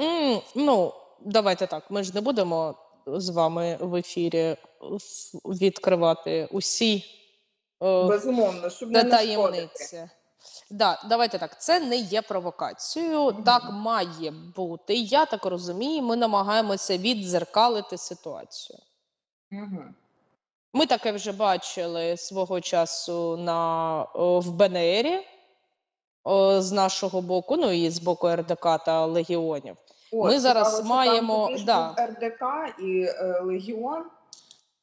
М, ну, давайте так, ми ж не будемо з вами в ефірі відкривати усі, е, Безумовно, щоб не та нашкодити. таємниці. Да, давайте так, це не є провокацією, так Мгм. має бути. Я так розумію, ми намагаємося віддзеркалити ситуацію. Мгм. Ми таке вже бачили свого часу на, о, в БНРі, о, з нашого боку, ну і з боку РДК та легіонів. От, Ми зараз цікаво, що маємо- там да. РДК і е, Легіон,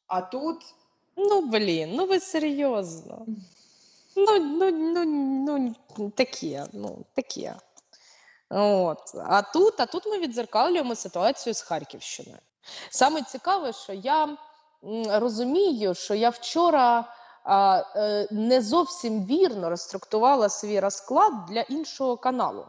а тут Ну, блін, ну ви серйозно. Ну, ну, ну, ну, таке, ну, таке. От. А тут, а тут ми відзеркалюємо ситуацію з Харківщиною. Саме цікаве, що я розумію, що я вчора не зовсім вірно розструктувала свій розклад для іншого каналу.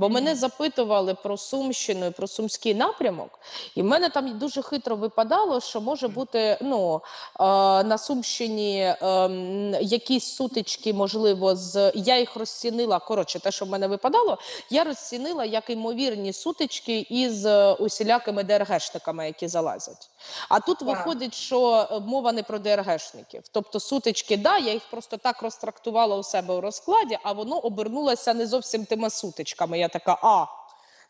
Бо мене запитували про Сумщину і про Сумський напрямок, і в мене там дуже хитро випадало, що може бути ну, е, на Сумщині ем, якісь сутички, можливо, з я їх розцінила. Коротше, те, що в мене випадало, я розцінила як ймовірні сутички із е, усілякими ДРГшниками, які залазять. А тут Так. виходить, що е, мова не про ДРГшників. Тобто сутички, да, я їх просто так розтрактувала у себе у розкладі, а воно обернулося не зовсім тими сутичками. Я така, а.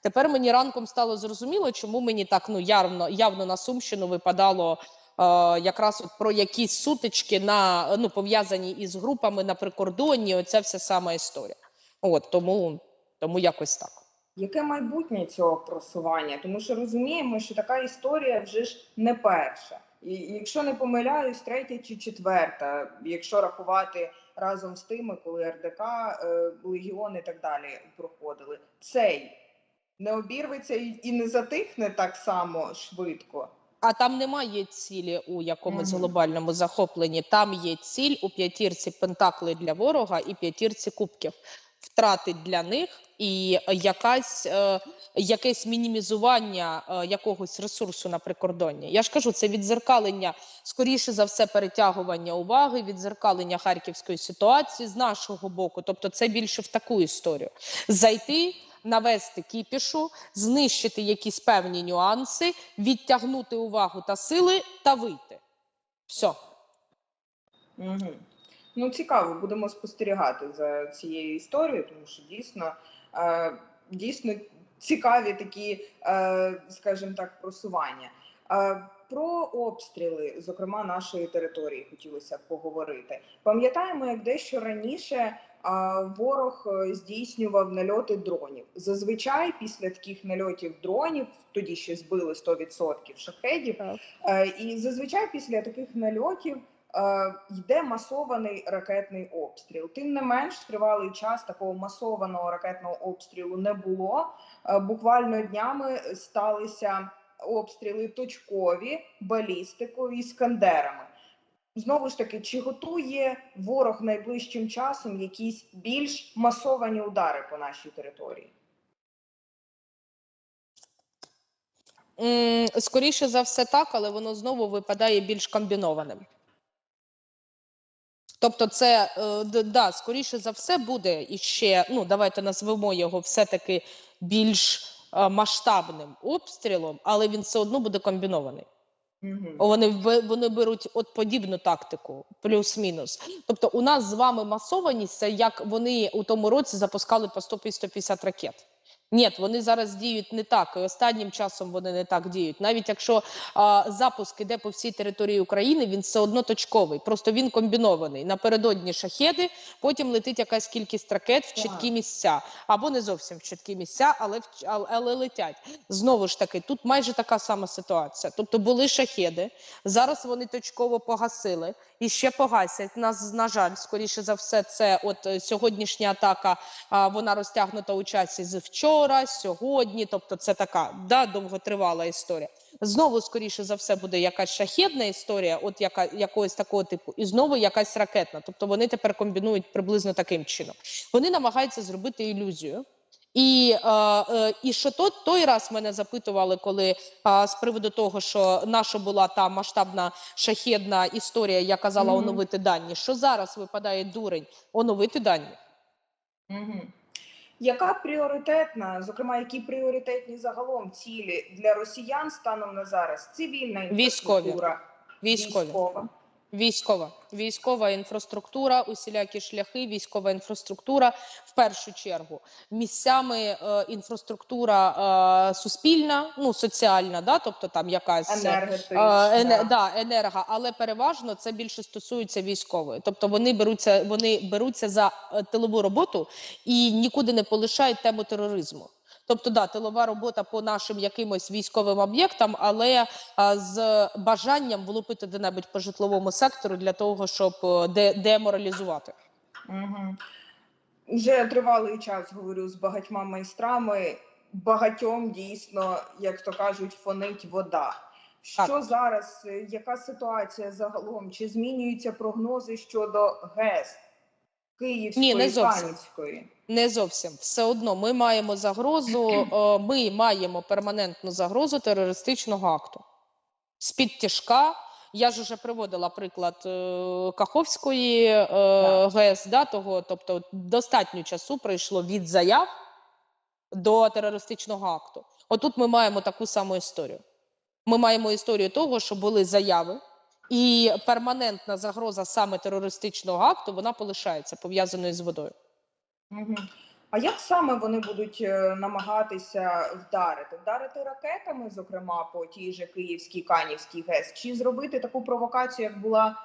Тепер мені ранком стало зрозуміло, чому мені так ну явно, явно на Сумщину випадало е, якраз от про якісь сутички на ну пов'язані із групами на прикордонні. Оця вся сама історія. От тому, тому якось так. яке майбутнє цього просування? Тому що розуміємо, що така історія вже ж не перша. І якщо не помиляюсь, третя чи четверта, якщо рахувати разом з тими, коли РДК, е, Легіон і так далі проходили, цей не обірветься і, не затихне так само швидко. А там немає цілі у якомусь глобальному захопленні. Там є ціль у п'ятірці пентакли для ворога і п'ятірці кубків. Втрати для них і якась е, якесь мінімізування е, якогось ресурсу на прикордонні. Я ж кажу, це відзеркалення, скоріше за все, перетягування уваги, відзеркалення харківської ситуації з нашого боку. Тобто, це більше в таку історію. Зайти, навести кіпішу, знищити якісь певні нюанси, відтягнути увагу та сили та вийти. Все. Угу. Ну, цікаво, будемо спостерігати за цією історією, тому що дійсно, е, дійсно цікаві такі, е, скажімо так, просування. Е, про обстріли, зокрема нашої території, хотілося б поговорити. Пам'ятаємо, як дещо раніше ворог здійснював нальоти дронів. Зазвичай після таких нальотів дронів, тоді ще збили 100% шахедів, І зазвичай після таких нальотів йде масований ракетний обстріл. Тим не менш, тривалий час такого масованого ракетного обстрілу не було. Е, Буквально днями сталися обстріли точкові, балістикою іскандерами. Знову ж таки, чи готує ворог найближчим часом якісь більш масовані удари по нашій території? Скоріше за все так, але воно знову випадає більш комбінованим. Тобто, це е, да, скоріше за все буде іще, ну давайте назвемо його все-таки більш е, масштабним обстрілом, але він все одно буде комбінований. Угу. Вони вони беруть от подібну тактику, плюс-мінус. Тобто, у нас з вами масованість це як вони у тому році запускали по 150 ракет. Ні, вони зараз діють не так. І останнім часом вони не так діють. Навіть якщо а, запуск іде по всій території України, він все одно точковий. Просто він комбінований. Напередодні шахеди, потім летить якась кількість ракет в чіткі місця, або не зовсім в чіткі місця, але в але, але летять. Знову ж таки, тут майже така сама ситуація. Тобто були шахеди, зараз вони точково погасили і ще погасять. Нас на жаль, скоріше за все, це от е, сьогоднішня атака. А, вона розтягнута у часі з вчора, сьогодні. Тобто, це така да, довготривала історія. Знову, скоріше за все, буде якась шахедна історія, от яка якогось такого типу, і знову якась ракетна. Тобто вони тепер комбінують приблизно таким чином. Вони намагаються зробити ілюзію. І, е, е, і що то, той раз мене запитували, коли е, з приводу того, що наша була та масштабна шахедна історія, я казала Мгм. оновити дані. Що зараз випадає дурень? Оновити дані. Угу. Яка пріоритетна, зокрема, які пріоритетні загалом цілі для росіян станом на зараз? Цивільна інфраструктура, Військові. військова. Військова, військова інфраструктура, усілякі шляхи, військова інфраструктура в першу чергу. Місцями е, інфраструктура е, суспільна, ну соціальна, да, тобто там якась е, енергетична. да, енерга, але переважно це більше стосується військової. Тобто вони беруться, вони беруться за е, тилову роботу і нікуди не полишають тему тероризму. Тобто, да, тилова робота по нашим якимось військовим об'єктам, але а, з бажанням влупити де-небудь по житловому сектору для того, щоб е, де, деморалізувати. Угу. Вже тривалий час говорю з багатьма майстрами. Багатьом дійсно, як то кажуть, фонить вода. Що Так. зараз, е, яка ситуація загалом? Чи змінюються прогнози щодо ГЕС Київської Ні, не зовсім. Канівської? Не зовсім все одно. Ми маємо загрозу. е, Ми маємо перманентну загрозу терористичного акту з під тяжка. Я ж уже приводила приклад е, Каховської е, ГЕС, да, того, тобто достатньо часу пройшло від заяв до терористичного акту. Отут ми маємо таку саму історію. Ми маємо історію того, що були заяви, і перманентна загроза саме терористичного акту вона полишається пов'язаною з водою. А як саме вони будуть е, намагатися вдарити? Вдарити ракетами, зокрема, по тій же Київській Канівській ГЕС, чи зробити таку провокацію, як була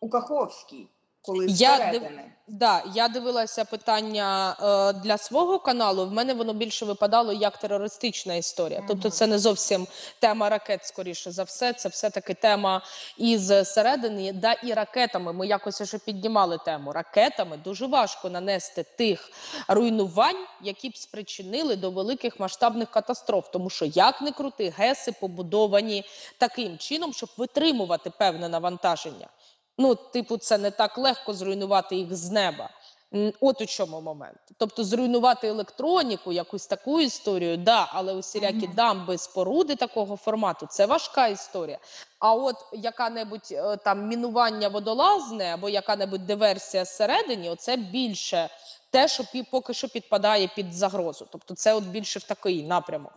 у Каховській, коли Я зсередини? Да, я дивилася питання е, для свого каналу. В мене воно більше випадало як терористична історія. Тобто, це не зовсім тема ракет, скоріше за все. Це все таки тема із середини. Да, і ракетами. Ми якось вже піднімали тему. Ракетами дуже важко нанести тих руйнувань, які б спричинили до великих масштабних катастроф. Тому що як не крути, геси побудовані таким чином, щоб витримувати певне навантаження. Ну, типу, це не так легко зруйнувати їх з неба. От у чому момент. Тобто, зруйнувати електроніку, якусь таку історію, да, але усілякі дамби, споруди такого формату це важка історія. А от яка-небудь е, там мінування водолазне або яка-небудь диверсія зсередині, оце більше те, що поки що підпадає під загрозу. Тобто, це от більше в такий напрямок.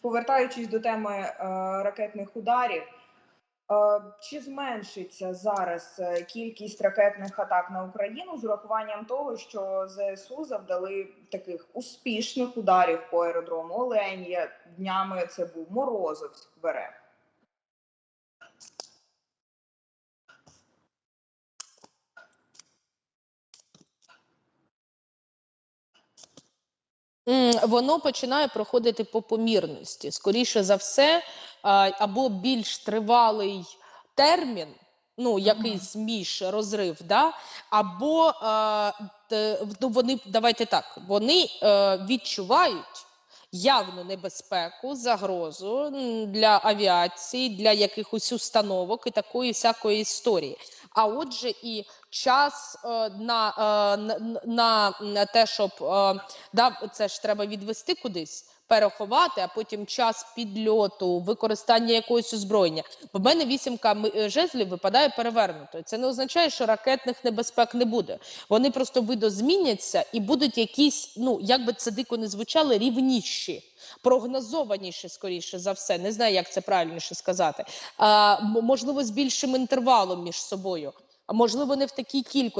Повертаючись до теми е, ракетних ударів, чи зменшиться зараз е, кількість ракетних атак на Україну з урахуванням того, що ЗСУ завдали таких успішних ударів по аеродрому Оленя? Днями це був Морозовськ бере. Воно починає проходити по помірності. Скоріше за все, або більш тривалий термін, ну якийсь між розрив, да? або ну, вони давайте так, вони е, відчувають. Явну небезпеку, загрозу для авіації, для якихось установок і такої всякої історії. А отже, і час е, на, е, на, на те, щоб е, да, це ж треба відвести кудись, переховати, а потім час підльоту, використання якогось озброєння. Бо В мене вісімка е, жезлів випадає перевернутою. Це не означає, що ракетних небезпек не буде. Вони просто видозміняться і будуть якісь, ну як би це дико не звучало, рівніші. Прогнозованіші, скоріше за все, не знаю, як це правильніше сказати. А, можливо, з більшим інтервалом між собою, а можливо, не в такій кількості.